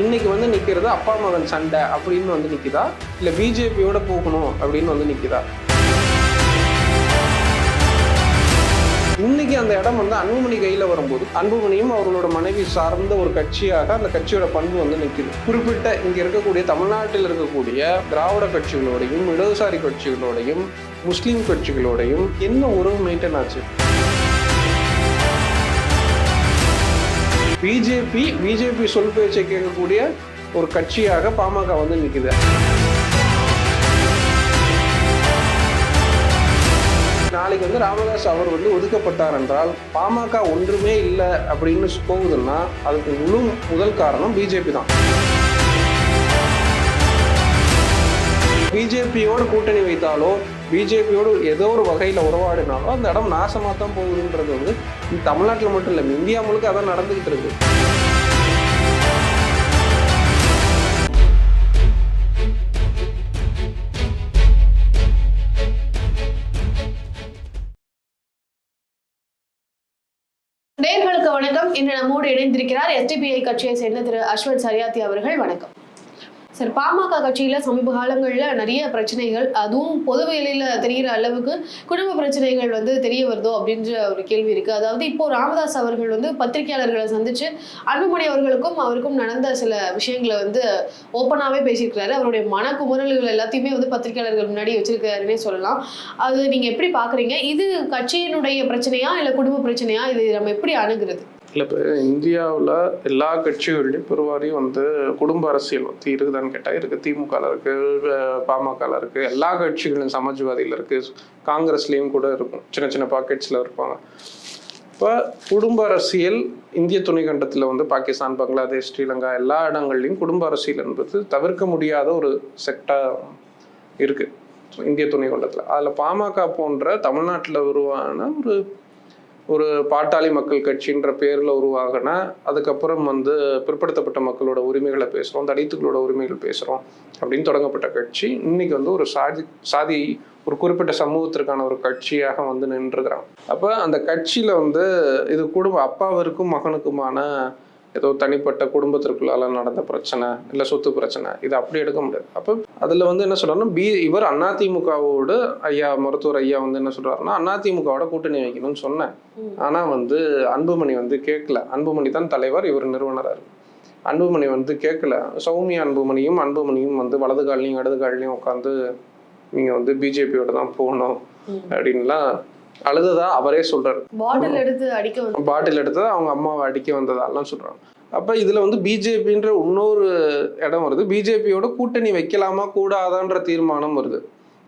இன்னைக்கு வந்து நிற்கிறது அப்பா மகன் சண்டை அப்படின்னு வந்து நிற்குதா இல்லை பிஜேபியோட போகணும் அப்படின்னு வந்து நிற்குதா இன்னைக்கு அந்த இடம் வந்து அன்புமணி கையில் வரும்போது அன்புமணியும் அவர்களோட மனைவி சார்ந்த ஒரு கட்சியாக அந்த கட்சியோட பண்பு வந்து நிற்குது குறிப்பிட்ட இங்க இருக்கக்கூடிய தமிழ்நாட்டில் இருக்கக்கூடிய திராவிட கட்சிகளோடையும் இடதுசாரி கட்சிகளோடையும் முஸ்லீம் கட்சிகளோடையும் என்ன உறவு மெயின்டைன் ஆச்சு? பிஜேபி பிஜேபி சொல் பேச்சை கேட்கக்கூடிய ஒரு கட்சியாக பாமக வந்து நிற்குது நாளைக்கு வந்து ராமதாஸ் அவர் வந்து ஒதுக்கப்பட்டார் என்றால் பாமக ஒன்றுமே இல்லை அப்படின்னு போகுதுன்னா அதுக்கு முழு முதல் காரணம் பிஜேபி தான். பிஜேபியோடு கூட்டணி வைத்தாலோ பிஜேபியோடு ஏதோ ஒரு வகையில் உறவாடினாலும் அந்த இடம் நாசமாக தான் போகுதுன்றது வந்து தமிழ்நாட்டில் மட்டும் இல்லை இந்தியா முழுக்க அதான் நடந்துக்கிட்டு இருக்கு. நேர்களுக்கு வணக்கம். இன்று நம்மோடு இணைந்திருக்கிறார் எஸ்டிபிஐ கட்சியை சேர்ந்த திரு அஸ்வத் சரியாத்தி அவர்கள். வணக்கம். சார் பாமக கட்சியில் சமீப காலங்களில் நிறைய பிரச்சனைகள் அதுவும் பொதுவெளியில தெரிகிற அளவுக்கு குடும்ப பிரச்சனைகள் வந்து தெரிய வருதோ அப்படின்ற ஒரு கேள்வி இருக்குது அதாவது இப்போ ராமதாஸ் அவர்கள் வந்து பத்திரிகையாளர்களை சந்தித்து அன்புமணி அவர்களுக்கும் அவருக்கும் நடந்த சில விஷயங்களை வந்து ஓப்பனாகவே பேசியிருக்கிறாரு. அவருடைய மனக்குமுறல்கள் எல்லாத்தையுமே வந்து பத்திரிகையாளர்கள் முன்னாடி வச்சிருக்காருன்னே சொல்லலாம். அது நீங்கள் எப்படி பார்க்குறீங்க இது கட்சியினுடைய பிரச்சனையா இல்லை குடும்ப பிரச்சனையா? இது நம்ம எப்படி அணுகிறது? இல்லை இப்போ இந்தியாவில் எல்லா கட்சிகள்லையும் பெருவாரியும் வந்து குடும்ப அரசியல் வந்து இருக்குதான்னு கேட்டால் இருக்குது திமுகவில் இருக்குது பாமகவில் இருக்குது எல்லா கட்சிகளும் சமாஜ்வாதியில் இருக்குது காங்கிரஸ்லேயும் கூட இருக்கும். சின்ன சின்ன பாக்கெட்ஸில் இருப்பாங்க. இப்போ குடும்ப அரசியல் இந்திய துணைக்கண்டத்தில் வந்து பாகிஸ்தான் பங்களாதேஷ் ஸ்ரீலங்கா எல்லா இடங்கள்லையும் குடும்ப அரசியல் என்பது தவிர்க்க முடியாத ஒரு செக்டாக இருக்குது இந்திய துணைக்கண்டத்தில். அதில் பாமக போன்ற தமிழ்நாட்டில் உருவான ஒரு ஒரு பாட்டாளி மக்கள் கட்சின்ற பேரில் உருவாகின அதுக்கப்புறம் வந்து பிற்படுத்தப்பட்ட மக்களோட உரிமைகளை பேசுகிறோம் தலித்துகளோட உரிமைகள் பேசுகிறோம் அப்படின்னு தொடங்கப்பட்ட கட்சி இன்னைக்கு வந்து ஒரு சாதி சாதி ஒரு குறிப்பிட்ட சமூகத்திற்கான ஒரு கட்சியாக வந்து நின்றுக்கிறாங்க. அப்போ அந்த கட்சியில் வந்து இது குடும்ப அப்பாவிற்கும் மகனுக்குமான ஏதோ தனிப்பட்ட குடும்பத்திற்குள்ளால நடந்த பிரச்சனை இல்லை சொத்து பிரச்சனை இது அப்படி எடுக்க முடியாது. அப்போ அதில் வந்து என்ன சொல்றாருன்னா பி இவர் அதிமுகவோடு ஐயா மருத்துவர் ஐயா வந்து என்ன சொல்றாருன்னா அதிமுகவோட கூட்டணி வைக்கணும்னு சொன்னேன். ஆனால் வந்து அன்புமணி வந்து கேட்கல. அன்புமணி தான் தலைவர் இவர் நிறுவனராக இருக்கு. அன்புமணி வந்து கேட்கல. சௌமியா அன்புமணியும் அன்புமணியும் வந்து வலது கால்லையும் இடது கால்லையும் உட்காந்து நீங்கள் வந்து பிஜேபியோட தான் போகணும் அப்படின்லாம் அழுததா அவரே சொல்றாரு. பாட்டில் எடுத்து அடிக்க பாட்டில் எடுத்தது அவங்க அம்மாவை அடிக்க வந்ததாலாம் சொல்றாங்க. அப்ப இதுல வந்து பிஜேபின்ற இன்னொரு இடம் வருது. பிஜேபியோட கூட்டணி வைக்கலாமா கூடாதான்ற தீர்மானம் வருது.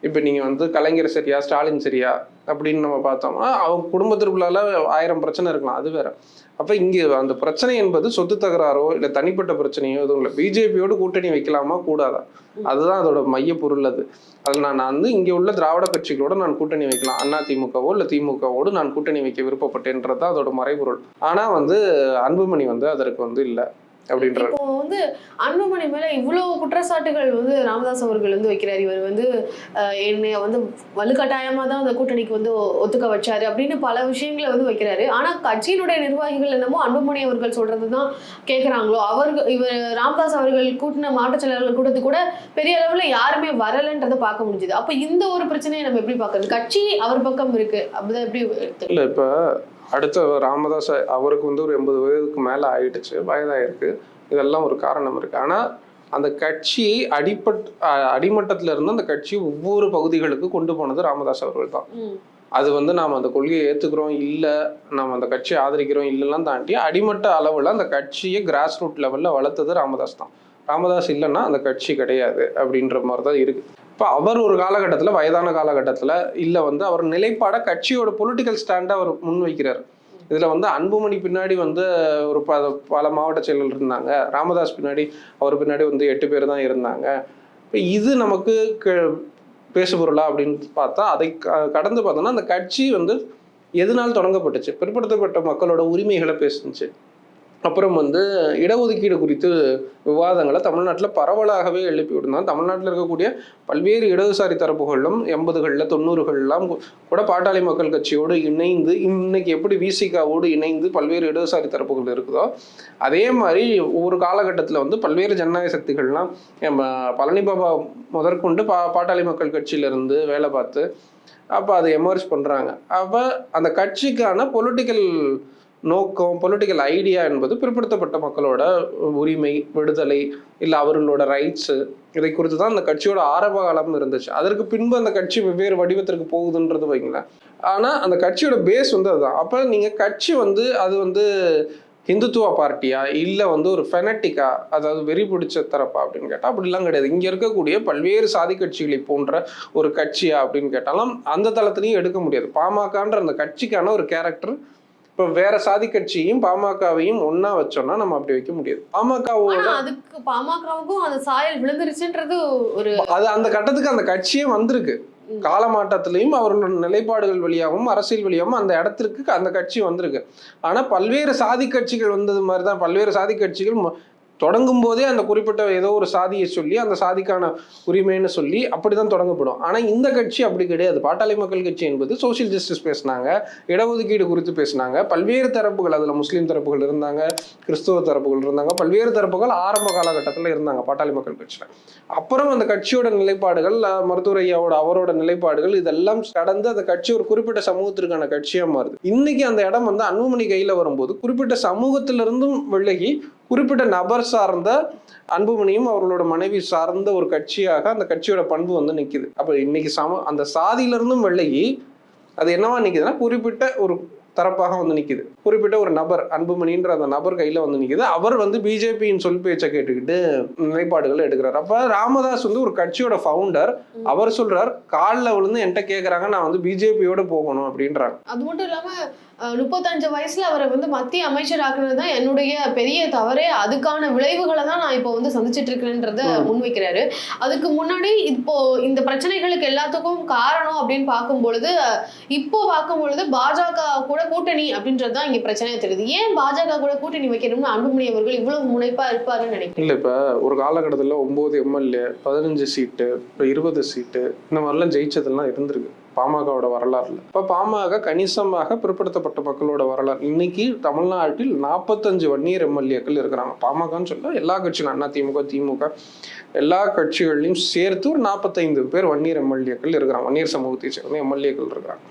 இப்ப நீங்க வந்து கலைஞர் சரியா ஸ்டாலின் சரியா அப்படின்னு நம்ம பார்த்தோம்னா அவங்க குடும்பத்திற்குள்ளால ஆயிரம் பிரச்சனை இருக்கலாம் அது வேற. அப்ப இங்க அந்த பிரச்சனை என்பது சொத்து தகராறோ இல்ல தனிப்பட்ட பிரச்சனையோ எதுவும் இல்லை. பிஜேபியோட கூட்டணி வைக்கலாமா? கூடாதா? அதுதான் அதோட மைய பொருள் அது அதில் நான் நான் வந்து இங்கே உள்ள திராவிட கட்சிகளோடு நான் கூட்டணி வைக்கலாம். அண்ணா திமுகவோ இல்லை திமுகவோடு நான் கூட்டணி வைக்க விருப்பப்பட்டேன்றது தான் அதோட மறைபொருள். ஆனால் வந்து அன்புமணி வந்து அதற்கு வந்து இல்லை. அப்படின்ற இப்போ வந்து அன்புமணி மேல இவ்வளவு குற்றச்சாட்டுகள் வந்து ராமதாஸ் அவர்கள் வந்து வைக்கிறார். இவர் வந்து என்னை வந்து வலுக்கட்டாயமா தான் அந்த கூட்டணிக்கு வந்து ஒத்துக்க வச்சாரு அப்படின்னு பல விஷயங்களை வந்து வைக்கிறாரு. ஆனா கட்சியினுடைய நிர்வாகிகள் என்னமோ அன்புமணி அவர்கள் சொல்றது தான் கேட்குறாங்களோ அவர்கள் இவர் ராமதாஸ் அவர்கள் கூட்டின மாவட்ட செயலாளர்கள் கூட்டத்துக்கு கூட பெரிய அளவுல யாருமே வரலன்றதை பார்க்க முடிஞ்சுது. அப்ப இந்த ஒரு பிரச்சனையை நம்ம எப்படி பார்க்கறது? கட்சி அவர் பக்கம் இருக்கு. அப்படிதான் எப்படி? இல்லை இப்போ அடுத்த ராமதாஸ் அவருக்கு வந்து ஒரு எண்பது வயதுக்கு மேலே ஆயிடுச்சு வயதாயிருக்கு. இதெல்லாம் ஒரு காரணம் இருக்கு. ஆனால் அந்த கட்சி அடிப்பட் அஹ் அடிமட்டத்துல இருந்து அந்த கட்சி ஒவ்வொரு பகுதிகளுக்கு கொண்டு போனது ராமதாஸ் அவர்கள் தான். அது வந்து நாம் அந்த கொள்கையை ஏற்றுக்கிறோம் இல்லை நாம் அந்த கட்சியை ஆதரிக்கிறோம் இல்லைலாம் தாண்டி அடிமட்ட அளவில் அந்த கட்சியை கிராஸ் ரூட் லெவலில் வளர்த்தது ராமதாஸ் தான். ராமதாஸ் இல்லைன்னா அந்த கட்சி கிடையாது அப்படின்ற மாதிரி தான் இருக்கு. இப்போ அவர் ஒரு காலகட்டத்தில் வயதான காலகட்டத்தில் இல்லை வந்து அவர் நிலைப்பாட கட்சியோட பொலிட்டிக்கல் ஸ்டாண்டை அவர் முன்வைக்கிறார். இதில் வந்து அன்புமணி பின்னாடி வந்து ஒரு ப பல மாவட்ட செயலர் இருந்தாங்க. ராமதாஸ் பின்னாடி அவர் பின்னாடி வந்து எட்டு பேர் தான் இருந்தாங்க. இப்போ இது நமக்கு க- பேசுபொருளா அப்படின்னு பார்த்தா அதை க- கடந்து பார்த்தோன்னா அந்த கட்சி வந்து எதனால் தொடங்கப்பட்டுச்சு? பிற்படுத்தப்பட்ட மக்களோட உரிமைகளை பேசுனுச்சு. அப்புறம் வந்து இடஒதுக்கீடு குறித்து விவாதங்களை தமிழ்நாட்டில் பரவலாகவே எழுப்பி விடுந்தான் தமிழ்நாட்டில் இருக்கக்கூடிய பல்வேறு இடதுசாரி தரப்புகளும் எண்பதுகளில் தொண்ணூறுகள்லாம் கூட பாட்டாளி மக்கள் கட்சியோடு இணைந்து இன்னைக்கு எப்படி விசிகாவோடு இணைந்து பல்வேறு இடதுசாரி தரப்புகள் இருக்குதோ அதே மாதிரி ஒரு காலகட்டத்தில் வந்து பல்வேறு ஜனநாயக சக்திகள்லாம் நம்ம பழனி பாபா முதற்கொண்டு பா பாட்டாளி மக்கள் கட்சியிலிருந்து வேலை பார்த்து அப்போ அதை எமர்ஜ் பண்ணுறாங்க அப்போ அந்த கட்சிக்கான பொலிட்டிக்கல் நோக்கம் பொலிட்டிக்கல் ஐடியா என்பது பிற்படுத்தப்பட்ட மக்களோட உரிமை விடுதலை இல்லை அவர்களோட ரைட்ஸு இதை குறித்து தான் அந்த கட்சியோட ஆரம்ப காலம் இருந்துச்சு. அதற்கு பின்பு அந்த கட்சி வெவ்வேறு வடிவத்திற்கு போகுதுன்றது வைங்களேன் ஆனால் அந்த கட்சியோட பேஸ் வந்து அதுதான். அப்போ நீங்கள் கட்சி வந்து அது வந்து ஹிந்துத்துவ பார்ட்டியா? இல்லை வந்து ஒரு ஃபெனட்டிக்கா அதாவது வெறி பிடிச்ச தரப்பா? அப்படின்னு கேட்டால் அப்படிலாம் கிடையாது. இங்கே இருக்கக்கூடிய பல்வேறு சாதி கட்சிகளை போன்ற ஒரு கட்சியா? அப்படின்னு கேட்டாலும் அந்த தளத்துலையும் எடுக்க முடியாது. பாமகன்ற அந்த கட்சிக்கான ஒரு கேரக்டர் இப்போ வேற சாதி கட்சியும் பாமகவையும் ஒண்ணா வச்சோம்னா நம்ம அப்படி வைக்க முடியாது. பாமகவோட அதுக்கு பாமகவுக்கும் அந்த சாயல் விழுந்துருச்சுன்றது ஒரு அது அந்த கட்டத்துக்கு அந்த கட்சியே வந்திருக்கு. ம். காலமாட்டத்திலையும் அவர்களோட நிலைப்பாடுகள் வழியாகவும் அரசியல் வழியாகவும் அந்த இடத்திற்கு அந்த கட்சி வந்திருக்கு. ஆனா பல்வேறு சாதி கட்சிகள் வந்தது மாதிரி தான் பல்வேறு சாதி கட்சிகள் தொடங்கும் போதே அந்த குறிப்பிட்ட ஏதோ ஒரு சாதியை சொல்லி அந்த சாதிக்கான உரிமைன்னு சொல்லி அப்படிதான் தொடங்கப்படும். ஆனால் இந்த கட்சி அப்படி கிடையாது. பாட்டாளி மக்கள் கட்சி என்பது சோசியல் ஜஸ்டிஸ் பேசினாங்க இடஒதுக்கீடு குறித்து பேசினாங்க பல்வேறு தரப்புகள் அதில் முஸ்லீம் தரப்புகள் இருந்தாங்க கிறிஸ்துவ தரப்புகள் இருந்தாங்க பல்வேறு தரப்புகள் ஆரம்ப காலகட்டத்தில் இருந்தாங்க பாட்டாளி மக்கள் கட்சியில். அப்புறம் அந்த கட்சியோட நிலைப்பாடுகள் மருத்துவர் ஐயாவோட அவரோட நிலைப்பாடுகள் இதெல்லாம் கடந்து அந்த கட்சி ஒரு குறிப்பிட்ட சமூகத்திற்கான கட்சியாக மாறுது. இன்னைக்கு அந்த இடம் வந்து அன்புமணி கையில் வரும்போது குறிப்பிட்ட சமூகத்திலிருந்தும் விலகி குறிப்பிட்ட நபர் சார்ந்த அன்புமணியும் அவர்களோட மனைவி சார்ந்த ஒரு கட்சியாக அந்த கட்சியோட பண்பு வந்து நிக்குது. அப்ப இன்னைக்கு சம அந்த சாதியிலிருந்தும் விலகி அது என்னவா நிக்குதுன்னா குறிப்பிட்ட ஒரு தரப்பாக வந்து நிக்குது. குறிப்பிட்ட ஒரு நபர் அன்புமணின்ற அந்த நபர் கையில வந்து நிக்குது. அவர் வந்து பிஜேபியின் சொல் பேச்சை கேட்டுக்கிட்டு நிலைப்பாடுகள் எடுக்கிறார். அப்ப ராமதாஸ் வந்து ஒரு கட்சியோட ஃபவுண்டர் அவர் சொல்றார் காலில் விழுந்து என்கிட்ட கேக்குறாங்க நான் வந்து பிஜேபியோட போகணும் அப்படின்றாங்க. அது மட்டும் இல்லாம அஹ், முப்பத்தஞ்சு வயசுல அவரை வந்து மத்திய அமைச்சர் ஆக்குனது தான் என்னுடைய பெரிய தவறே. அதுக்கான விளைவுகளை தான் நான் இப்போ வந்து சந்திச்சிட்டு இருக்கிறேன்றத. முன்வைக்கிறாரு. அதுக்கு முன்னாடி இப்போ இந்த பிரச்சனைகளுக்கு எல்லாத்துக்கும் காரணம் அப்படின்னு பார்க்கும் பொழுது இப்போ பார்க்கும் பொழுது பாஜக கூட கூட்டணி அப்படின்றது தான் இங்க பிரச்சனையா தெரியுது. ஏன் பாஜக கூட கூட்டணி வைக்கணும்னு அன்புமணி அவர்கள் இவ்வளவு முனைப்பா இருப்பாருன்னு நினைக்கிறேன் இல்ல இப்ப ஒரு காலகட்டத்தில் ஒன்பது எம்எல்ஏ பதினஞ்சு சீட்டு இப்போ இருபது சீட்டு இந்த மாதிரிலாம் ஜெயிச்சதெல்லாம் இருந்திருக்கு. பாமகவோட வரலாறுல. இப்போ பாமக கணிசமாக பிற்படுத்தப்பட்ட மக்களோட வரலாறு. இன்னைக்கு தமிழ்நாட்டில் நாற்பத்தஞ்சு வன்னியர் எம்எல்ஏக்கள் இருக்கிறாங்க. பாமகன்னு சொல்ல எல்லா கட்சியும் அண்ணா திமுக திமுக எல்லா கட்சிகளையும் சேர்த்து ஒரு நாற்பத்தைந்து பேர் வன்னியர் எம்எல்ஏக்கள் இருக்கிறாங்க. வன்னியர் சமூகத்தை சேர்ந்த எம்எல்ஏக்கள் இருக்கிறாங்க.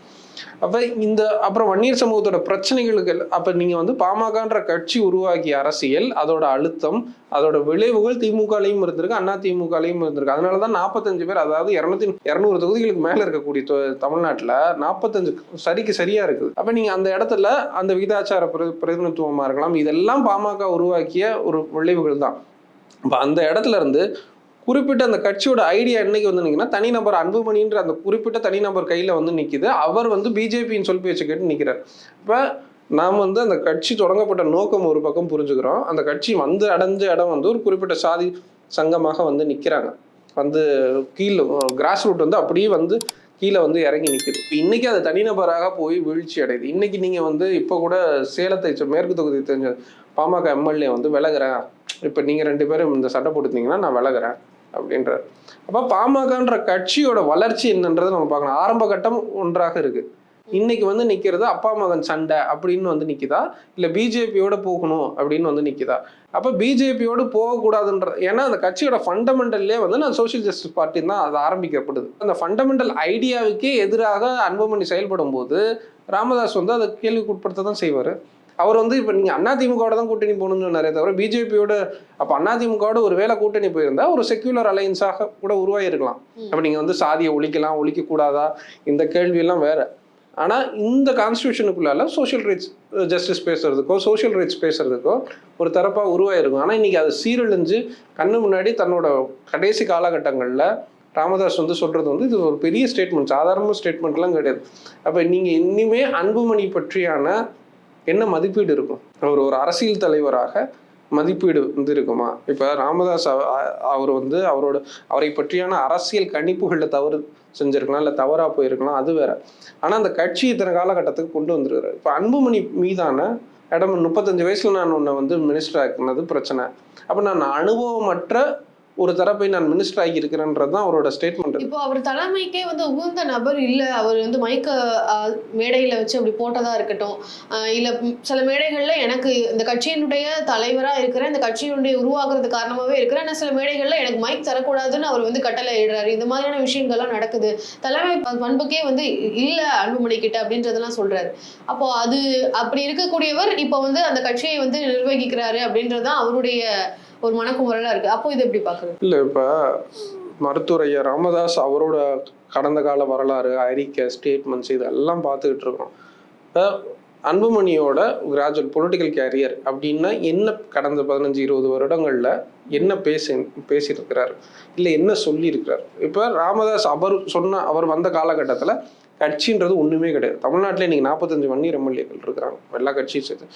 அப்போ இந்த அப்புறம் வன்னியர் சமூகத்தோட பிரச்சனைகளுக்கு அப்போ நீங்கள் வந்து பாமகன்ற கட்சி உருவாக்கிய அரசியல் அதோட அழுத்தம் அதோட விளைவுகள் திமுகலையும் இருந்திருக்கு அண்ணா திமுகலையும் இருந்திருக்கு. அதனாலதான் நாற்பத்தஞ்சு பேர் அதாவது இரநூத்தி இரநூறு தொகுதிகளுக்கு மேலே இருக்கக்கூடிய தமிழ்நாட்டில் நாற்பத்தஞ்சு சரிக்கு சரியாக இருக்குது. அப்போ நீங்கள் அந்த இடத்துல அந்த விகிதாச்சார பிர- இருக்கலாம். இதெல்லாம் பாமக உருவாக்கிய ஒரு விளைவுகள் தான் இப்போ அந்த இடத்துல இருந்து குறிப்பிட்ட அந்த கட்சியோட ஐடியா என்னைக்கு வந்து நிற்குன்னா தனிநபர் அன்புமணின்ற அந்த குறிப்பிட்ட தனிநபர் கையில வந்து நிக்குது. அவர் வந்து பிஜேபியின் சொல் பேச்சு கேட்டு நிக்கிறார். இப்ப நாம் வந்து அந்த கட்சி தொடங்கப்பட்ட நோக்கம் ஒரு பக்கம் புரிஞ்சுக்கிறோம். அந்த கட்சி வந்து அடைஞ்ச இடம் வந்து ஒரு குறிப்பிட்ட சாதி சங்கமாக வந்து நிக்கிறாங்க. வந்து கீழே கிராஸ் ரூட் வந்து அப்படியே வந்து கீழே வந்து இறங்கி நிற்குது இப்ப இன்னைக்கு அது தனிநபராக போய் வீழ்ச்சி அடையுது. இன்னைக்கு நீங்கள் வந்து இப்போ கூட சேலத்தை மேற்கு தொகுதி தெரிஞ்ச பாமக எம்எல்ஏ வந்து விலகிறேன் இப்போ நீங்கள் ரெண்டு பேரும் இந்த சட்டை போட்டுருந்தீங்கன்னா நான் விலகுறேன். அப்படின்றார். அப்போ பாமகன்ற கட்சியோட வளர்ச்சி என்னன்றதை நம்ம பார்க்கணும். ஆரம்ப கட்டம் ஒன்றாக இருக்குது இன்னைக்கு வந்து நிற்கிறது அப்பா மகன் சண்டை அப்படின்னு வந்து நிற்கிதா இல்லை பிஜேபியோட போகணும் அப்படின்னு வந்து நிற்கிதா அப்போ பிஜேபியோடு போகக்கூடாதுன்ற ஏன்னா அந்த கட்சியோட ஃபண்டமெண்டல்லே வந்து நான் சோசியல் ஜஸ்டிஸ் பார்ட்டி தான் அது ஆரம்பிக்கப்படுது. அந்த ஃபண்டமெண்டல் ஐடியாவுக்கே எதிராக அன்புமணி செயல்படும் போது ராமதாஸ் வந்து அதை கேள்விக்குட்படுத்த தான் செய்வார். அவர் வந்து இப்போ நீங்கள் அதிமுகவோட தான் கூட்டணி போகணும்னு சொன்னாரே தவிர பிஜேபியோட அப்போ அதிமுகவோட ஒரு வேளை கூட்டணி போயிருந்தா ஒரு செக்யூலர் அலையன்ஸாக கூட உருவாகிருக்கலாம். அப்போ நீங்கள் வந்து சாதியை ஒழிக்கலாம் ஒழிக்கக்கூடாதா? இந்த கேள்வியெல்லாம் வேற. ஆனால் இந்த கான்ஸ்டியூஷனுக்குள்ளால சோஷியல் ரைட்ஸ் ஜஸ்டிஸ் பேசுறதுக்கோ சோஷியல் ரைட்ஸ் பேசுறதுக்கோ ஒரு தரப்பாக உருவாயிருக்கும் ஆனால் இன்னைக்கு அது சீரழிஞ்சு கண்ணு முன்னாடி தன்னோட கடைசி காலகட்டங்களில் ராமதாஸ் வந்து சொல்றது வந்து இது ஒரு பெரிய ஸ்டேட்மெண்ட் சாதாரண ஸ்டேட்மெண்ட்லாம் கிடையாது. அப்போ நீங்கள் இனிமே அன்புமணி பற்றியான என்ன மதிப்பீடு இருக்கும்? அவர் ஒரு அரசியல் தலைவராக மதிப்பீடு வந்து இருக்குமா? இப்போ ராமதாஸ் அவர் வந்து அவரோட அவரை பற்றியான அரசியல் கணிப்புகளில் தவறு செஞ்சிருக்கலாம் இல்லை தவறாக போயிருக்கலாம் அது வேற. ஆனால் அந்த கட்சி இத்தனை காலகட்டத்துக்கு கொண்டு வந்துருக்காரு. இப்போ அன்புமணி மீதான இடம் முப்பத்தஞ்சு வயசுல நான் உன்னை வந்து மினிஸ்டர் ஆக்குனது பிரச்சனை. அப்போ நான் அனுபவமற்ற ஒரு தரப்பை நான் மினிஸ்டர் ஆகி இருக்கிறேன்றது தான் அவரோட ஸ்டேட்மெண்ட் இப்போ அவர் தலைமைக்கே வந்து உகந்த நபர் இல்லை. அவர் வந்து மைக்க மேடையில் வச்சு அப்படி போட்டதா இருக்கட்டும். இல்லை சில மேடைகளில் எனக்கு இந்த கட்சியினுடைய தலைவராக இருக்கிறேன். இந்த கட்சியினுடைய உருவாகிறது காரணமாகவே இருக்கிறேன். ஆனால் சில மேடைகளில் எனக்கு மைக் தரக்கூடாதுன்னு அவர் வந்து கட்டளை இடுறாரு இந்த மாதிரியான விஷயங்கள்லாம் நடக்குது. தலைமை பண்புக்கே வந்து இல்லை அன்புமணி கிட்ட அப்படின்றதெல்லாம் சொல்றாரு. அப்போ அது அப்படி இருக்கக்கூடியவர் இப்போ வந்து அந்த கட்சியை வந்து நிர்வகிக்கிறாரு அப்படின்றதுதான் அவருடைய ஒரு மனக்குமுறலாம் இருக்கு. அப்போ இது எப்படி பாக்குறது? இல்ல இப்ப மருத்துவர் ஐயா ராமதாஸ் அவரோட கடந்த கால வரலாறு அறிக்கை ஸ்டேட்மெண்ட்ஸ் இதெல்லாம் பார்த்துக்கிட்டு இருக்கோம். அன்புமணியோட கிராஜுவல் பொலிட்டிக்கல் கேரியர் அப்படின்னா என்ன கடந்த பதினஞ்சு இருபது வருடங்களில் என்ன பேசி பேசியிருக்கிறார்? இல்லை என்ன சொல்லியிருக்கிறார்? இப்போ ராமதாஸ் அவர் சொன்ன அவர் வந்த காலகட்டத்தில் கட்சின்றது ஒன்றுமே கிடையாது. தமிழ்நாட்டில் இன்றைக்கி நாற்பத்தஞ்சு வன்னியர் எம்எல்ஏக்கள் இருக்கிறாங்க. எல்லா கட்சியும் சேர்த்து.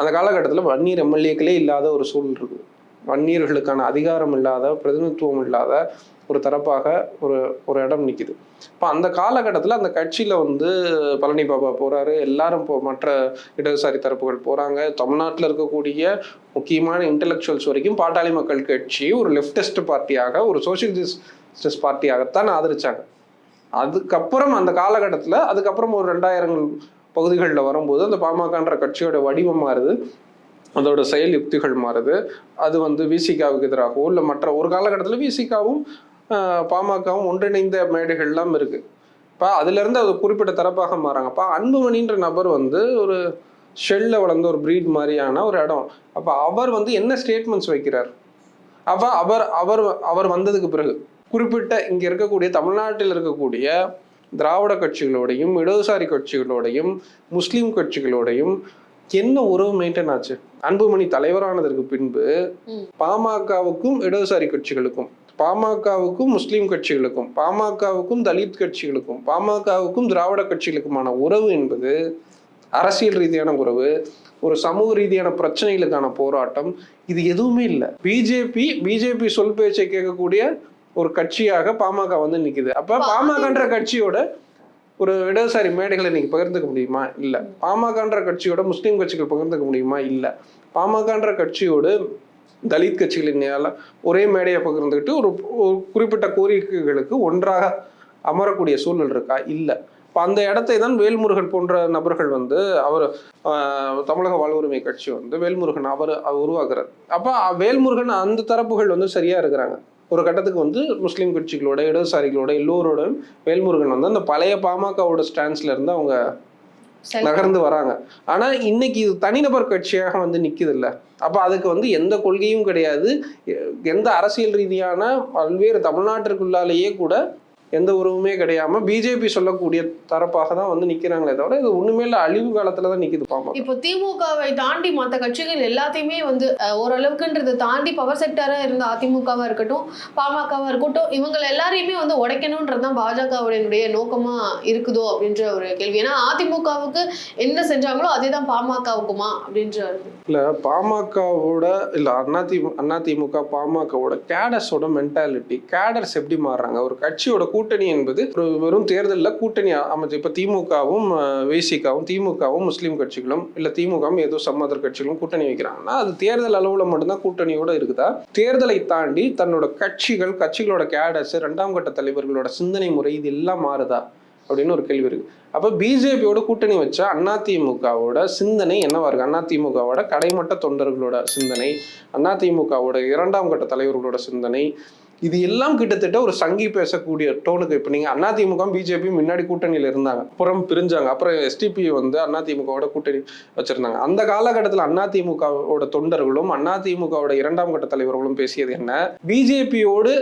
அந்த காலகட்டத்தில் வன்னியர் எம்எல்ஏக்களே இல்லாத ஒரு சூழல் இருக்குது. வன்னியர்களுக்கான அதிகாரம் இல்லாத பிரதிநிதித்துவம் இல்லாத ஒரு தரப்பாக ஒரு ஒரு இடம் நிற்கிது இப்போ அந்த காலகட்டத்தில் அந்த கட்சியில் வந்து பழனி பாபா போகிறாரு எல்லாரும் இப்போ மற்ற இடதுசாரி தரப்புகள் போகிறாங்க தமிழ்நாட்டில் இருக்கக்கூடிய முக்கியமான இன்டலெக்சுவல்ஸ் வரைக்கும் பாட்டாளி மக்கள் கட்சி ஒரு லெஃப்டிஸ்ட் பார்ட்டியாக ஒரு சோசியலிஸ்ட் பார்ட்டியாகத்தான் ஆதரிச்சாங்க. அதுக்கப்புறம் அந்த காலகட்டத்தில் அதுக்கப்புறம் ஒரு ரெண்டாயிரங்கள் பகுதிகளில் வரும்போது அந்த பாமகன்ற கட்சியோட வடிவம் மாறுது. அதோட செயல் யுக்திகள் மாறுது. அது வந்து விசிகாவுக்கு எதிராகவோ இல்லை மற்ற ஒரு காலகட்டத்தில் விசிகாவும் பாமகவும் ஒன்றிணைந்த மேடைகள்லாம் இருக்கு. இப்போ அதுலேருந்து அது குறிப்பிட்ட தரப்பாக மாறாங்கப்பா அன்புமணின்ற நபர் வந்து ஒரு ஷெல்ல வளர்ந்த ஒரு ப்ரீட் மாதிரியான ஒரு இடம். அப்போ அவர் வந்து என்ன ஸ்டேட்மெண்ட்ஸ் வைக்கிறார்? அப்போ அவர் அவர் அவர் வந்ததுக்கு பிறகு குறிப்பிட்ட இங்கே இருக்கக்கூடிய தமிழ்நாட்டில் இருக்கக்கூடிய திராவிட கட்சிகளோடையும் இடதுசாரி கட்சிகளோடையும் முஸ்லீம் கட்சிகளோடையும் என்ன உறவு மெயின்டைன் ஆச்சு? அன்புமணி தலைவரானதற்கு பின்பு. பாமகவுக்கும் இடதுசாரி கட்சிகளுக்கும் பாமகவுக்கும் முஸ்லீம் கட்சிகளுக்கும் பாமகவுக்கும் தலித் கட்சிகளுக்கும் பாமகவுக்கும் திராவிட கட்சிகளுக்குமான உறவு என்பது அரசியல் ரீதியான உறவு ஒரு சமூக ரீதியான பிரச்சனைகளுக்கான போராட்டம் இது எதுவுமே இல்லை. பிஜேபி பிஜேபி சொல் பேச்சை கேட்கக்கூடிய ஒரு கட்சியாக பாமக வந்து நிக்குது. அப்ப பாமகன்ற கட்சியோட ஒரு இடதுசாரி மேடைகளை நீங்கள் பகிர்ந்துக்க முடியுமா? இல்லை. பாமகன்ற கட்சியோட முஸ்லீம் கட்சிகள் பகிர்ந்துக்க முடியுமா? இல்லை. பாமகன்ற கட்சியோடு தலித் கட்சிகளின் ஒரே மேடையை பகிர்ந்துக்கிட்டு ஒரு குறிப்பிட்ட கோரிக்கைகளுக்கு ஒன்றாக அமரக்கூடிய சூழல் இருக்கா? இல்லை. இப்போ அந்த இடத்தை தான் வேல்முருகன் போன்ற நபர்கள் வந்து அவர் தமிழக வாழ்வுரிமை கட்சி வந்து வேல்முருகன் அவர் அவர் உருவாக்குறார். அப்போ வேல்முருகன் அந்த தரப்புகள் வந்து சரியாக இருக்கிறாங்க? ஒரு கட்டத்துக்கு வந்து முஸ்லீம் கட்சிகளோட இடதுசாரிகளோட எல்லோரோட வேல்முருகன் வந்து அந்த பழைய பாமகவோட ஸ்டாண்ட்ஸ்ல இருந்து அவங்க. நகர்ந்து வராங்க. ஆனா இன்னைக்கு இது தனிநபர் கட்சியாக வந்து நிக்குது இல்ல அப்ப அதுக்கு வந்து எந்த கொள்கையும் கிடையாது. எந்த அரசியல் ரீதியான பல்வேறு தமிழ்நாட்டிற்குள்ளாலேயே கூட எந்த உறவுமே கிடையாம பிஜேபி சொல்லக்கூடிய தரப்பாக தான் வந்து நிக்கிறாங்களே தவிர இது ஒண்ணுமே இல்ல அழிவு காலத்துல தான் நிக்குது பாமக. இப்போ திமுகவை தாண்டி மற்ற கட்சிகள் எல்லாத்தையுமே வந்து ஓரளவுக்குன்றதை தாண்டி பவர் செக்டரா இருந்த அதிமுகவா இருக்கட்டும் பாமகவா இருக்கட்டும் இவங்களை எல்லாரையுமே வந்து உடைக்கணும்ன்றது தான் பாஜகவுடைய நோக்கமா இருக்குதோ அப்படின்ற ஒரு கேள்வி. ஏன்னா அதிமுகவுக்கு என்ன செஞ்சாங்களோ அதே தான் பாமகவுக்குமா அப்படின்ற இல்ல பாமகவோட இல்ல அதிமுக அதிமுக பாமகவோட கேடர்ஸோட மென்டாலிட்டி கேடர்ஸ் எப்படி மாறுறாங்க? ஒரு கட்சியோட கூட்டணி என்பது வெறும் தேர்தலில் கூட்டணி அமைச்சு இப்போ திமுகவும் வேசிக்காவும் திமுகவும் முஸ்லீம் கட்சிகளும் இல்லை திமுகவும் ஏதோ சம்மதர் கட்சிகளும் கூட்டணி வைக்கிறாங்கன்னா அது தேர்தல் அளவில் மட்டும்தான் கூட்டணியோட இருக்குதா? தேர்தலை தாண்டி தன்னோட கட்சிகள் கட்சிகளோட கேடர்ஸ் ரெண்டாம் கட்ட தலைவர்களோட சிந்தனை முறை இது எல்லாம் மாறுதா? அப்படின்னு ஒரு கேள்வி இருக்கு. அப்போ பிஜேபியோட கூட்டணி வச்ச அதிமுகவோட சிந்தனை என்னவா இருக்கு? அதிமுகவோட கடைமட்ட தொண்டர்களோட சிந்தனை அதிமுகவோட இரண்டாம் கட்ட தலைவர்களோட சிந்தனை இது எல்லாம் கிட்டத்தட்ட ஒரு சங்கி பேசக்கூடிய டோனுக்கு. இப்போ நீங்க அதிமுக பிஜேபி முன்னாடி கூட்டணியில இருந்தாங்க. அப்புறம் பிரிஞ்சாங்க. அப்புறம் எஸ்டிபி வந்து அதிமுகவோட கூட்டணி வச்சிருந்தாங்க. அந்த காலகட்டத்தில் அதிமுகவோட தொண்டர்களும் அதிமுகவோட இரண்டாம் கட்ட தலைவர்களும் பேசியது என்ன? பிஜேபியோடு.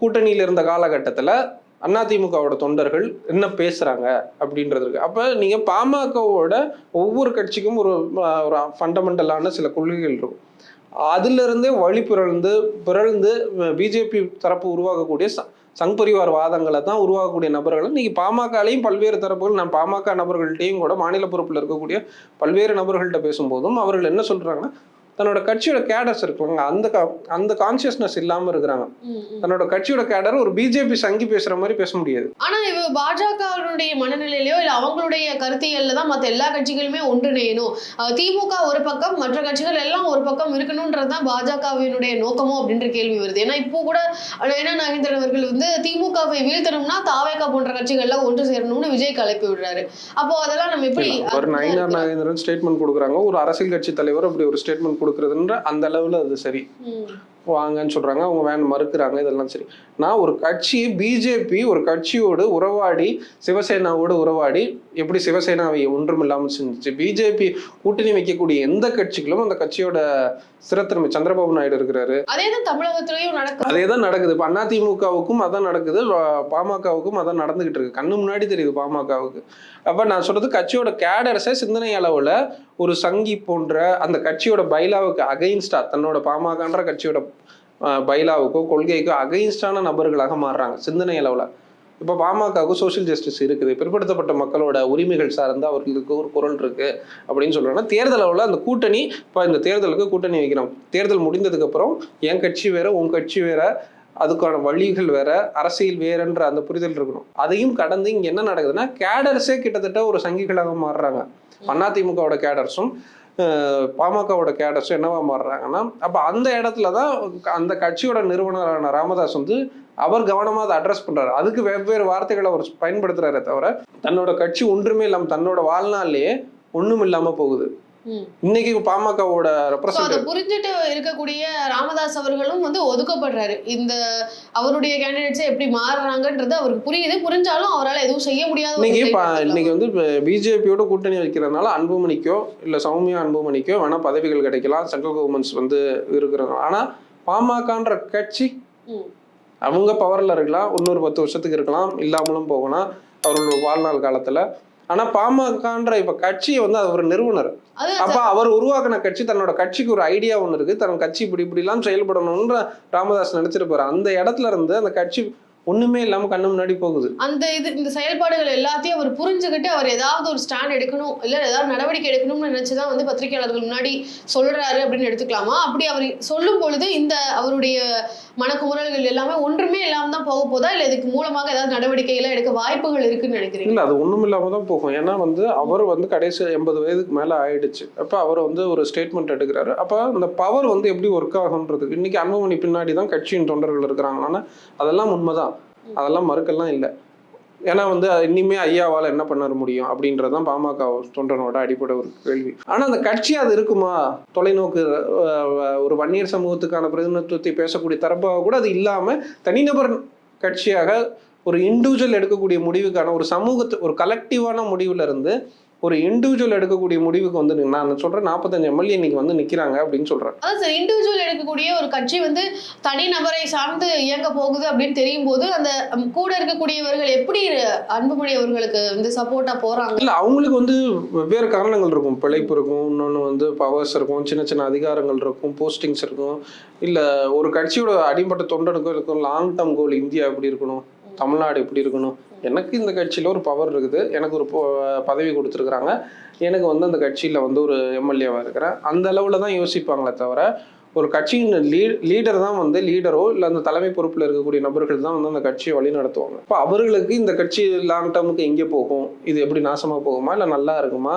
கூட்டணியில் இருந்த காலகட்டத்துல அதிமுகவோட தொண்டர்கள் என்ன பேசுறாங்க அப்படின்றது இருக்கு. அப்ப நீங்க பாமகவோட ஒவ்வொரு கட்சிக்கும் ஒரு ஒரு ஃபண்டமெண்டலான சில கொள்கைகள் இருக்கும். அதுல இருந்தே வழி பிறழ்ந்து பிறழ்ந்து பிஜேபி தரப்பு உருவாக்கக்கூடிய ச- சங் பரிவார் வாதங்களை தான் உருவாக்கக்கூடிய நபர்கள் இன்னைக்கு பாமகலையும் பல்வேறு தரப்புகள் நான் பாமக நபர்கள்ட்டையும் கூட மாநில பொறுப்பில் இருக்கக்கூடிய பல்வேறு நபர்கள்ட்ட பேசும்போதும் அவர்கள் என்ன சொல்றாங்கன்னா தன்னோட கட்சியோட கேடர்ஸ் இருக்காங்க அந்த அந்த கான்சியஸ்னஸ் இல்லாம இருக்கிறாங்க. தன்னோட கட்சியோட கேடர் ஒரு பிஜேபி சங்கி பேசுற மாதிரி பேச முடியாது. ஆனா இவ பாஜகவினுடைய மனநிலையிலயோ இல்ல அவங்களுடைய கருத்தியல்ல தான் மத்த எல்லா கட்சிகளுமே ஒன்றிணையணும். திமுக ஒரு பக்கம் மற்ற கட்சிகள் எல்லாம் ஒரு பக்கம் இருக்கணும்ன்றது தான் பாஜகவினுடைய நோக்கமோ அப்படின்ற கேள்வி வருது. ஏன்னா இப்போ கூட நயனா நாகேந்திரன் அவர்கள் வந்து திமுகவை வீழ்த்தணும்னா தாவேகா போன்ற கட்சிகள்லாம் ஒன்று சேரணும்னு விஜய் கலப்பி விடுறாரு. அப்போ அதெல்லாம் நம்ம எப்படி ஒரு நயினார் நாகேந்திரன் ஸ்டேட்மெண்ட் கொடுக்குறாங்க. ஒரு அரசியல் கட்சி தலைவர் அப்படி ஒரு ஸ்டேட்மெண்ட் கொடுக்குறதுன்ற அந்த அளவுல அது சரி. வாங்கன்னு சொல்றாங்க. அவங்க வேன் மறுக்கிறாங்க. இதெல்லாம் சரி. நான் ஒரு கட்சி பிஜேபி ஒரு கட்சியோடு உறவாடி சிவசேனாவோடு உறவாடி எப்படி சிவசேனாவை ஒன்றும் இல்லாமல் செஞ்சுச்சு பிஜேபி கூட்டணி வைக்கக்கூடிய எந்த கட்சிகளும் அந்த கட்சியோட ஸ்திரத்தன்மை சந்திரபாபு நாயுடு இருக்கிறாரு. அதே தான் தமிழகத்திலயும் நடக்குது. அதே தான் நடக்குது. இப்போ அதிமுகவுக்கும் அதான் நடக்குது. பாமகவுக்கும் அதான் நடந்துகிட்டு இருக்கு. கண்ணு முன்னாடி தெரியுது பாமகவுக்கு. அப்ப நான் சொல்றது கட்சியோட கேடர்ஸை சிந்தனை அளவுல ஒரு சங்கி போன்ற அந்த கட்சியோட பைலாவுக்கு அகைன்ஸ்டா தன்னோட பாமகன்ற கட்சியோட பைலாவுக்கோ கொள்கைக்கோ அகைன்ஸ்டான நபர்களாக மாறுறாங்க சிந்தனை அளவுல. இப்போ பாமகவுக்கு சோஷியல் ஜஸ்டிஸ் இருக்குது பிற்படுத்தப்பட்ட மக்களோட உரிமைகள் சார்ந்து அவர்களுக்கு ஒரு குரல் இருக்கு அப்படின்னு சொல்றாங்கன்னா தேர்தல் அளவில் அந்த கூட்டணி இப்போ இந்த தேர்தலுக்கு கூட்டணி வைக்கிறோம் தேர்தல் முடிந்ததுக்கு அப்புறம் என் கட்சி வேற உன் கட்சி வேற அதுக்கான வழிகள் வேற அரசியல் வேறன்ற அந்த புரிதல் இருக்கணும். அதையும் கடந்து இங்க என்ன நடக்குதுன்னா கேடர்ஸே கிட்டத்தட்ட ஒரு சங்கிகளாக மாறுறாங்க. அதிமுகவோட கேடர்ஸும் பாமகவோட கேடர்ஸும் என்னவா மாறுறாங்கன்னா அப்போ அந்த இடத்துல தான் அந்த கட்சியோட நிறுவனரான ராமதாஸ் வந்து அவர் கவனமாக அதை அட்ரஸ் பண்ணுறாரு அதுக்கு வெவ்வேறு வார்த்தைகளை அவர் பயன்படுத்துறாரே தவிர தன்னோட கட்சி ஒன்றுமே இல்லாமல் தன்னோட வாழ்நாள்லேயே ஒன்றும் இல்லாமல் போகுது. இன்னைக்கு பாமகவோட ரெப்ரசன்டேட்டிவ் புரிஞ்சுட்டு இருக்கக்கூடிய ராமதாஸ் அவர்களும் வந்து ஒதுக்கப்படுறாரு. இந்த அவருடைய கேண்டிடேட்ஸ் எப்படி மாறுறாங்கன்றது அவருக்கு புரியுது. புரிஞ்சாலும் அவரால் எதுவும் செய்ய முடியாத இன்னைக்கு. இன்னைக்கு வந்து பிஜேபியோட கூட்டணி வைக்கிறதுனால அன்புமணிக்கோ இல்ல சௌமியா அன்புமணிக்கோ வேணா பதவிகள் கிடைக்கலாம். சென்ட்ரல் கவர்மெண்ட்ஸ் வந்து இருக்கிறாங்க ஆனா பாமகன்ற கட்சி. அவங்க பவர்ல இருக்கலாம். இன்னொரு பத்து வருஷத்துக்கு இருக்கலாம். இல்லாமலும் போகலாம். அவர்களோட வாழ்நாள் காலத்துல ஆனா பாமகன்ற இப்ப கட்சியை வந்து அது ஒரு நிறுவனர். அப்ப அவர் உருவாக்கின கட்சி தன்னோட கட்சிக்கு ஒரு ஐடியா ஒண்ணு இருக்கு. தன் கட்சி இப்படி இப்படி எல்லாம் செயல்படணும்ன்ற ராமதாஸ் நினைச்சிருப்பாரு. அந்த இடத்துல இருந்து அந்த கட்சி ஒண்ணுமே இல்லாம கண்ணு முன்னாடி போகுது. அந்த இது இந்த செயல்பாடுகள் எல்லாத்தையும் அவர் புரிஞ்சுக்கிட்டு அவர் ஏதாவது ஒரு ஸ்டாண்ட் எடுக்கணும் இல்ல ஏதாவது நடவடிக்கை எடுக்கணும்னு நினைச்சுதான் வந்து பத்திரிகையாளர்கள் முன்னாடி சொல்றாரு அப்படின்னு எடுத்துக்கலாமா? அப்படி அவர் சொல்லும் பொழுது இந்த அவருடைய மனக்குமுறல்கள் எல்லாமே ஒன்றுமே இல்லாம தான் போக போதா? இல்ல இதுக்கு மூலமாக ஏதாவது நடவடிக்கைகளை எடுக்க வாய்ப்புகள் இருக்குன்னு நினைக்கிறீங்க? இல்ல அது ஒண்ணும் இல்லாம தான் போகும். ஏன்னா வந்து அவர் வந்து கடைசி எண்பது வயதுக்கு மேல ஆயிடுச்சு. அப்ப அவர் வந்து ஒரு ஸ்டேட்மெண்ட் எடுக்கிறாரு. அப்ப அந்த பவர் வந்து எப்படி ஒர்க் ஆகுன்றதுக்கு இன்னைக்கு அன்புமணி பின்னாடி தான் கட்சியின் தொண்டர்கள் இருக்கிறாங்கன்னா அதெல்லாம் உண்மைதான். அதெல்லாம் மறுக்கெல்லாம் இல்லை. ஏன்னா வந்து அது இனிமே என்ன பண்ண முடியும் அப்படின்றதான் பாமக தொண்டனோட அடிப்படை ஒரு கேள்வி. ஆனால் அந்த கட்சி அது இருக்குமா? தொலைநோக்கு ஒரு வன்னியர் சமூகத்துக்கான பிரதிநிதித்துவத்தை பேசக்கூடிய தரப்பாக கூட அது இல்லாமல் தனிநபர் கட்சியாக ஒரு இண்டிவிஜுவல் எடுக்கக்கூடிய முடிவுக்கான ஒரு சமூகத்து ஒரு கலெக்டிவான முடிவுல இருந்து ஒரு இண்டிவிஜுவல் எடுக்கக்கூடிய முடிவுக்கு வந்து நான் சொல்றேன் நாற்பத்தஞ்சு எம்எல்ஏ இன்னைக்கு வந்து நிக்கிறாங்க அப்படின்னு சொல்றேன் அதான் சார் இண்டிவிஜுவல் எடுக்கக்கூடிய ஒரு கட்சி வந்து தனி நபரை சார்ந்து இயங்க போகுது அப்படின்னு தெரியும் போது அந்த கூட இருக்கக்கூடியவர்கள் எப்படி அன்புமணி அவர்களுக்கு வந்து சப்போர்ட்டா போறாங்க? இல்ல அவங்களுக்கு வந்து வெவ்வேறு காரணங்கள் இருக்கும். பிழைப்பு இருக்கும் இன்னொன்று வந்து பவர்ஸ் இருக்கும் சின்ன சின்ன அதிகாரங்கள் இருக்கும் போஸ்டிங்ஸ் இருக்கும். இல்ல ஒரு கட்சியோட அடிப்பட்ட தொண்டனுக்கும் இருக்கும் லாங் டேர்ம் கோல் இந்தியா எப்படி இருக்கணும் தமிழ்நாடு எப்படி இருக்கணும் எனக்கு இந்த கட்சியில் ஒரு பவர் இருக்குது. எனக்கு ஒரு பதவி கொடுத்துருக்குறாங்க. எனக்கு வந்து அந்த கட்சியில் வந்து ஒரு எம்எல்ஏவாக இருக்கிறேன். அந்த அளவில் தான் யோசிப்பாங்களே தவிர ஒரு கட்சியின் லீ லீடர் தான் வந்து லீடரோ இல்லை அந்த தலைமை பொறுப்பில் இருக்கக்கூடிய நபர்கள் தான் வந்து அந்த கட்சியை வழி நடத்துவாங்க. இப்போ அவர்களுக்கு இந்த கட்சி லாங் டேர்முக்கு எங்கே போகும்? இது எப்படி நாசமாக போகுமா? இல்லை நல்லா இருக்குமா?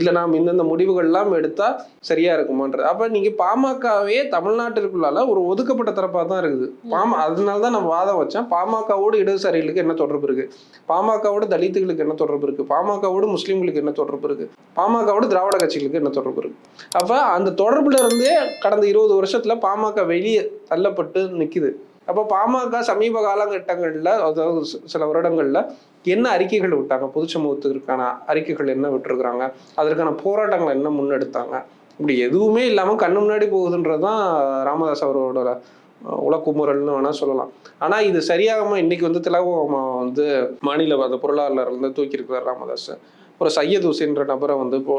இல்லை நாம் இந்தந்த முடிவுகள்லாம் எடுத்தால் சரியா இருக்குமான்றது. அப்போ நீங்கள் பாமகவே தமிழ்நாட்டிற்குள்ளால ஒரு ஒதுக்கப்பட்ட தரப்பாக தான் இருக்குது. பாம அதனால தான் நான் வாதம் வச்சேன் பாமகவோடு இடதுசாரிகளுக்கு என்ன தொடர்பு இருக்கு? பாமகவோட தலித்துகளுக்கு என்ன தொடர்பு இருக்கு? பாமகவோடு முஸ்லீம்களுக்கு என்ன தொடர்பு இருக்கு? பாமகவோடு திராவிட கட்சிகளுக்கு என்ன தொடர்பு இருக்கு? அப்ப அந்த தொடர்புல இருந்தே கடந்த இருபது வருஷத்துல பாமக வெளியே தள்ளப்பட்டு நிற்குது அப்போ பாமக சமீப காலகட்டங்களில் அதாவது சில வருடங்களில் என்ன அறிக்கைகள் விட்டாங்க? பொது சமூகத்திற்கான அறிக்கைகள் என்ன விட்டுருக்குறாங்க? அதற்கான போராட்டங்களை என்ன முன்னெடுத்தாங்க? இப்படி எதுவுமே இல்லாமல் கண்ணு முன்னாடி போகுதுன்றது தான் ராமதாஸ் அவரோட உலக்குமுறல்னு வேணா சொல்லலாம். ஆனா இது சரியாகாம இன்னைக்கு வந்து திலகோமா வந்து மாநில அந்த பொருளாளர் வந்து தூக்கியிருக்கிறார் ராமதாஸ். ஒரு சையத் ஹுசேன்ற நபரை வந்து இப்போ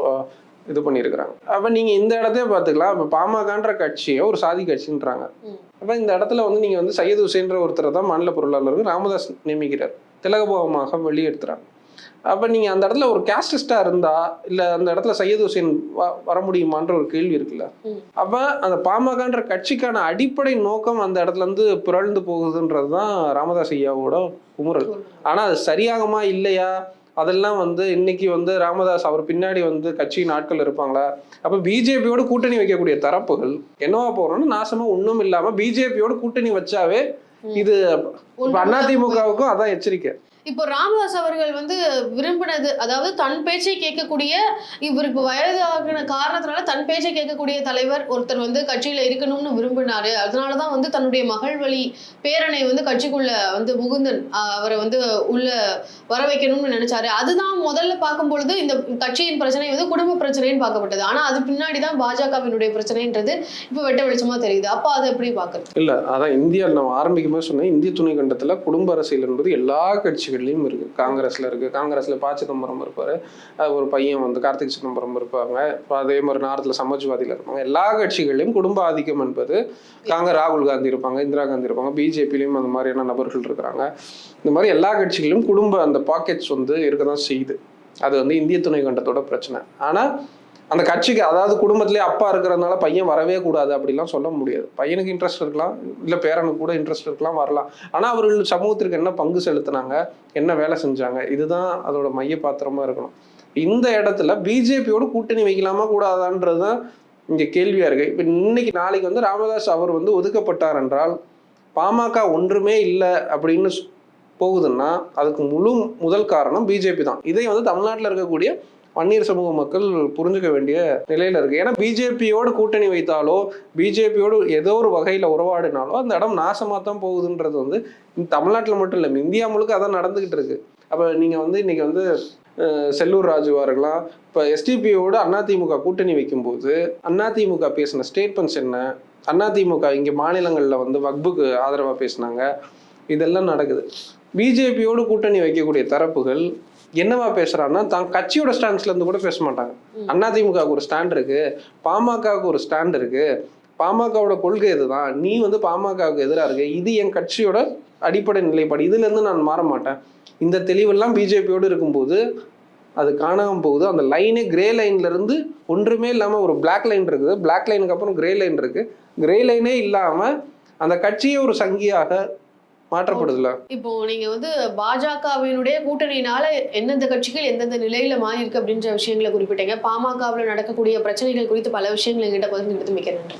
இது பண்ணியிருக்கிறாங்க. அப்ப நீங்க இந்த இடத்தையே பார்த்துக்கலாம். இப்போ பாமகன்ற கட்சியை ஒரு சாதி கட்சின்றாங்க. அப்ப இந்த இடத்துல வந்து நீங்க வந்து சையத் ஹுசேன்ற ஒருத்தரை தான் மாநில பொருளாளருக்கு ராமதாஸ் நியமிக்கிறார். திலகபாவமாக வெளியெடுத்துறாங்க அப்ப நீங்க அந்த இடத்துல ஒரு கேஸ்டிஸ்டா இருந்தா இல்ல அந்த இடத்துல சையத் ஹுசேன் வர முடியுமான்ற ஒரு கேள்வி இருக்குல்ல. அப்ப அந்த பாமகன்ற கட்சிக்கான அடிப்படை நோக்கம் அந்த இடத்துல இருந்து பிறழ்ந்து போகுதுன்றதுதான் ராமதாஸ் ஐயாவோட குமுறல். ஆனா அது சரியாகுமா இல்லையா? அதெல்லாம் வந்து இன்னைக்கு வந்து ராமதாஸ் அவர் பின்னாடி வந்து கட்சியின் ஆட்கள் இருப்பாங்களா? அப்ப பிஜேபியோட கூட்டணி வைக்கக்கூடிய தரப்புகள் என்னவா போறோம்னா நாசமா ஒண்ணும் இல்லாம பிஜேபியோட கூட்டணி வச்சாவே இது அதிமுகவுக்கும் அதான் எச்சரிக்கை. இப்போ ராமதாஸ் அவர்கள் வந்து விரும்பினது அதாவது தன் பேச்சை கேட்கக்கூடிய இவருக்கு வயது ஆகின காரணத்தினால தன் பேச்சை கேட்கக்கூடிய தலைவர் ஒருத்தர் வந்து கட்சியில இருக்கணும்னு விரும்பினாரு. அதனாலதான் வந்து தன்னுடைய மகள் வழி பேரனை வந்து கட்சிக்குள்ள வந்து முகுந்தன் அவரை வந்து உள்ள வர வைக்கணும்னு நினைச்சாரு. அதுதான் முதல்ல பார்க்கும் பொழுது இந்த கட்சியின் பிரச்சனை வந்து குடும்ப பிரச்சனைன்னு பார்க்கப்பட்டது. ஆனா அது பின்னாடி தான் பாஜகவினுடைய பிரச்சனைன்றது இப்போ வெட்ட வெளிச்சமா தெரியுது. அப்போ அதை எப்படி பார்க்கறது? இல்ல அதான் இந்தியா நம்ம ஆரம்பிக்கும் போது சொன்னேன் இந்திய துணை கண்டத்துல குடும்ப அரசியல் என்பது எல்லா கட்சிகள்லையும் இருக்கு. காங்கிரஸ்ல இருக்கு. காங்கிரஸ்ல பா சிதம்பரம் இருப்பாரு. ஒரு பையன் வந்து கார்த்திக் சிதம்பரம் இருப்பாங்க. அதே மாதிரி நேரத்தில் சமாஜ்வாதியில இருப்பாங்க. எல்லா கட்சிகளையும் குடும்ப ஆதிக்கம் என்பது காங்க ராகுல் காந்தி இருப்பாங்க இந்திரா காந்தி இருப்பாங்க பிஜேபிலையும் அந்த மாதிரியான நபர்கள் இருக்கிறாங்க. இந்த மாதிரி எல்லா கட்சிகளிலும் குடும்ப அந்த பாக்கெட்ஸ் வந்து இருக்க தான் செய்யுது. அது வந்து இந்திய துணை கண்டத்தோட பிரச்சனை. ஆனா அந்த கட்சிக்கு அதாவது குடும்பத்திலே அப்பா இருக்கிறதுனால பையன் வரவே கூடாது அப்படிலாம் சொல்ல முடியாது. பையனுக்கு இன்ட்ரெஸ்ட் இருக்கலாம் இல்லை பேரனுக்கு கூட இன்ட்ரெஸ்ட் இருக்கலாம் வரலாம். ஆனால் அவர்கள் சமூகத்திற்கு என்ன பங்கு செலுத்தினாங்க என்ன வேலை செஞ்சாங்க இதுதான் அதோட மைய பாத்திரமா இருக்கணும். இந்த இடத்துல பிஜேபியோட கூட்டணி வைக்கலாமா கூடாதான்றது தான் இங்கே கேள்வியாக இருக்கு. இப்போ இன்னைக்கு நாளைக்கு வந்து ராமதாஸ் அவர் வந்து ஒதுக்கப்பட்டார் என்றால் பாமக ஒன்றுமே இல்லை அப்படின்னு போகுதுன்னா அதுக்கு முழு முதல் காரணம் பிஜேபி தான். இதை வந்து தமிழ்நாட்டில் இருக்கக்கூடிய பன்னீர் சமூக மக்கள் புரிஞ்சுக்க வேண்டிய நிலையில இருக்கு. ஏன்னா பிஜேபியோடு கூட்டணி வைத்தாலோ பிஜேபியோடு ஏதோ ஒரு வகையில உறவாடினாலோ அந்த இடம் நாசமாக தான் போகுதுன்றது வந்து தமிழ்நாட்டில் மட்டும் இல்லை இந்தியா முழுக்க அதான் நடந்துகிட்டு இருக்கு. அப்போ நீங்கள் வந்து இன்னைக்கு வந்து செல்லூர் ராஜுவா இருக்கலாம் இப்போ எஸ்டிபியோட அதிமுக கூட்டணி வைக்கும்போது அதிமுக பேசின ஸ்டேட்மெண்ட்ஸ் என்ன? அதிமுக இங்கே மாநிலங்களில் வந்து வக்புக்கு ஆதரவாக பேசினாங்க. இதெல்லாம் நடக்குது. பிஜேபியோடு கூட்டணி வைக்கக்கூடிய தரப்புகள் என்னவா பேசுறாங்கன்னா தான் கட்சியோட ஸ்டாண்ட்ஸ்ல இருந்து கூட பேச மாட்டாங்க. அதிமுகவுக்கு ஒரு ஸ்டாண்ட் இருக்கு பாமகவுக்கு ஒரு ஸ்டாண்ட் இருக்கு. பாமகவோட கொள்கை இதுதான். நீ வந்து பாமகவுக்கு எதிராக இருக்கு. இது என் கட்சியோட அடிப்படை நிலைப்பாடு. இதுல இருந்து நான் மாற மாட்டேன். இந்த தெளிவெல்லாம் பிஜேபியோடு இருக்கும்போது அது காணாம போகுது. அந்த லைனே கிரே லைன்ல இருந்து ஒன்றுமே இல்லாம ஒரு Black லைன் இருக்குது. Black லைனுக்கு அப்புறம் கிரே லைன் இருக்கு. கிரே லைனே இல்லாம அந்த கட்சியே ஒரு சங்கியாக மாற்றப்படுதுல? இப்போ நீங்க வந்து பாஜகவினுடைய கூட்டணியினால எந்தெந்த கட்சிகள் எந்தெந்த நிலையில மாறி இருக்கு அப்படின்ற விஷயங்களை குறிப்பிட்டீங்க. பாமகவில் நடக்கக்கூடிய பிரச்சனைகள் குறித்து பல விஷயங்கள் எங்கிட்ட பகிர்ந்துக்கிட்டு மிக்க நன்றி.